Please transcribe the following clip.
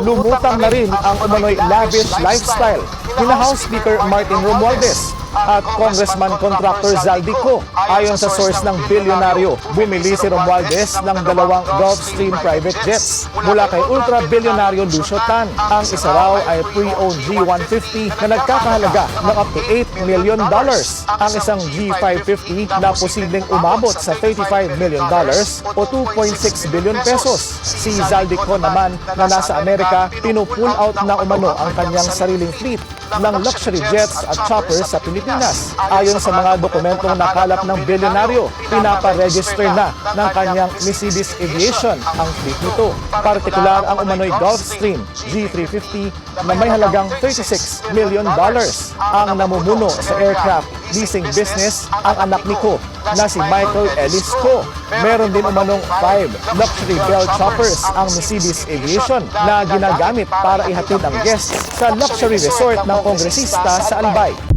lumutang na rin ang umano'y lavish lifestyle ni House Speaker Martin Romualdez at Congressman Contractor Zaldico. Ayon sa source ng bilyonaryo, bumili si Romualdez ng dalawang Gulfstream private jets mula kay ultra-bilyonaryo Lucio Tan. Ang isa raw ay pre-owned G150 na nagkakahalaga ng up to 8 million dollars. Ang isang G550 na posibleng umabot sa 35 million dollars o 2.6 billion pesos. Si Zaldico naman na nasa Amerika, pinupull out na umano ang kanyang sariling fleet ng luxury jets at choppers sa Pilipinas. Ayon sa mga dokumentong nakalap ng bilyonaryo, pinapa-register na ng kanyang Mercedes Aviation ang fleet nito. Partikular ang umano'y Gulfstream G350 na may halagang 36 million dollars. Ang namumuno sa aircraft leasing business ang anak ni Ko na si Michael Ellis Ko. Meron din umanong 5 luxury Bell choppers ang Mercedes Aviation na ginagamit para ihatid ang guests sa luxury resort ng kongresista sa Albay.